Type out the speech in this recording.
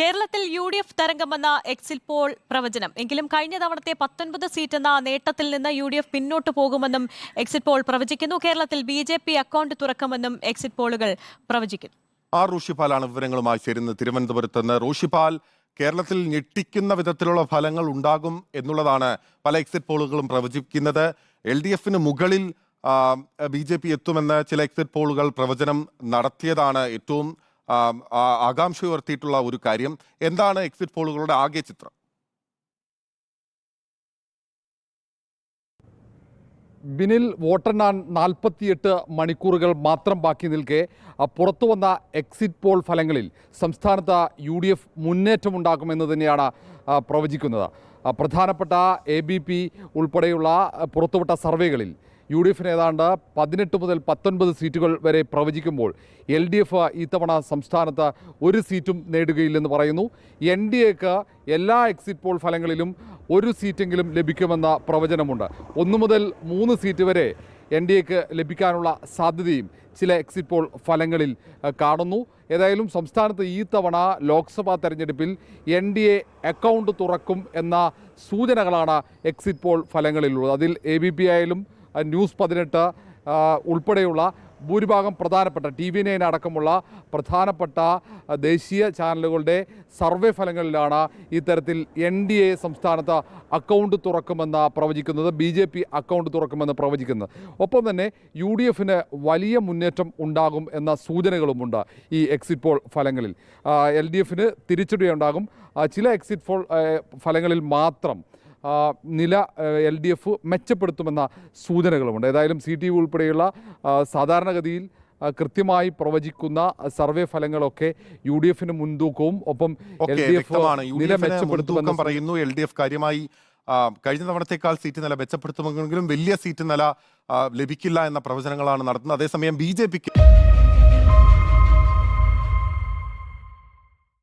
കേരളത്തിൽ U D F തരംഗമെന്ന exit poll പ്രവചനം. എങ്കിലും കഴിഞ്ഞ തവണത്തെ പത്തൊൻപത് സീറ്റ് എന്ന നേട്ടത്തിൽ നിന്ന് യു ഡി എഫ് പിന്നോട്ട് പോകുമെന്നും എക്സിറ്റ് പോൾ പ്രവചിക്കുന്നു. കേരളത്തിൽ ബി ജെ പി അക്കൗണ്ട് തുറക്കുമെന്നും എക്സിറ്റ് പോളുകൾ പ്രവചിക്കുന്നു. ആർ റോഷിപാലാണ് വിവരങ്ങളുമായി ചേരുന്നത്. തിരുവനന്തപുരത്ത് നിന്ന് റോഷിപാൽ കേരളത്തിൽ ഞെട്ടിക്കുന്ന വിധത്തിലുള്ള ഫലങ്ങൾ ഉണ്ടാകും എന്നുള്ളതാണ് പല എക്സിറ്റ് പോളുകളും പ്രവചിക്കുന്നത്. എൽ ഡി എഫിന് മുകളിൽ ബി ജെ പി എത്തുമെന്ന് ചില എക്സിറ്റ് പോളുകൾ പ്രവചനം നടത്തിയതാണ് ഏറ്റവും ആ, ആ, ആകാംക്ഷ ഉയർത്തിയിട്ടുള്ള ഒരു കാര്യം. എന്താണ് എക്സിറ്റ് പോളുകളുടെ ആകെ ചിത്രം? ബിനിൽ വോട്ടെണ്ണാൻ നാൽപ്പത്തിയെട്ട് മണിക്കൂറുകൾ മാത്രം ബാക്കി നിൽക്കെ പുറത്തു വന്ന എക്സിറ്റ് പോൾ ഫലങ്ങളിൽ സംസ്ഥാനത്ത് യു ഡി എഫ് മുന്നേറ്റമുണ്ടാക്കുമെന്ന് തന്നെയാണ് പ്രവചിക്കുന്നത് പ്രധാനപ്പെട്ട എ ബി പി ഉൾപ്പെടെയുള്ള പുറത്തുവിട്ട സർവേകളിൽ യു ഡി എഫിന് ഏതാണ്ട് പതിനെട്ട് മുതൽ പത്തൊൻപത് സീറ്റുകൾ വരെ പ്രവചിക്കുമ്പോൾ എൽ ഡി എഫ് ഇത്തവണ സംസ്ഥാനത്ത് ഒരു സീറ്റും നേടുകയില്ലെന്ന് പറയുന്നു. എൻ ഡി എക്ക് എല്ലാ എക്സിറ്റ് പോൾ ഫലങ്ങളിലും ഒരു സീറ്റെങ്കിലും ലഭിക്കുമെന്ന പ്രവചനമുണ്ട്. ഒന്ന് മുതൽ മൂന്ന് സീറ്റ് വരെ എൻ ഡി എക്ക് ലഭിക്കാനുള്ള സാധ്യതയും ചില എക്സിറ്റ് പോൾ ഫലങ്ങളിൽ കാണുന്നു. ഏതായാലും സംസ്ഥാനത്ത് ഈ തവണ ലോക്സഭാ തെരഞ്ഞെടുപ്പിൽ എൻ ഡി എ അക്കൗണ്ട് തുറക്കും എന്ന സൂചനകളാണ് എക്സിറ്റ് പോൾ ഫലങ്ങളിലുള്ളത്. അതിൽ എ ബി പി ആയാലും ന്യൂസ് പതിനെട്ട് ഉൾപ്പെടെയുള്ള ഭൂരിഭാഗം പ്രധാനപ്പെട്ട ടി വി നയൻ അടക്കമുള്ള പ്രധാനപ്പെട്ട ദേശീയ ചാനലുകളുടെ സർവേ ഫലങ്ങളിലാണ് ഇത്തരത്തിൽ എൻ ഡി എ സംസ്ഥാനത്ത് അക്കൗണ്ട് തുറക്കുമെന്ന് പ്രവചിക്കുന്നത് ബി ജെ പി അക്കൗണ്ട് തുറക്കുമെന്ന് പ്രവചിക്കുന്നത്. ഒപ്പം തന്നെ യു ഡി എഫിന് വലിയ മുന്നേറ്റം ഉണ്ടാകും എന്ന സൂചനകളുമുണ്ട് ഈ എക്സിറ്റ് പോൾ ഫലങ്ങളിൽ. എൽ ഡി എഫിന് തിരിച്ചടിയുണ്ടാകും. ചില എക്സിറ്റ് പോൾ ഫലങ്ങളിൽ മാത്രം നില എൽ ഡി എഫ് മെച്ചപ്പെടുത്തുമെന്ന സൂചനകളുമുണ്ട്. ഏതായാലും സി ടി ഉൾപ്പെടെയുള്ള സാധാരണഗതിയിൽ കൃത്യമായി പ്രവചിക്കുന്ന സർവേ ഫലങ്ങളൊക്കെ യു ഡി എഫിന് മുൻതൂക്കവും ഒപ്പം നില മെച്ചപ്പെടുത്തുമെന്ന് പറയുന്നു എൽ ഡി എഫ് കാര്യമായി കഴിഞ്ഞ തവണത്തേക്കാൾ സീറ്റ് നില മെച്ചപ്പെടുത്തുമെങ്കിലും വലിയ സീറ്റ് നില ലഭിക്കില്ല എന്ന പ്രവചനങ്ങളാണ് നടത്തുന്നത്. അതേസമയം ബി ജെ പിക്ക്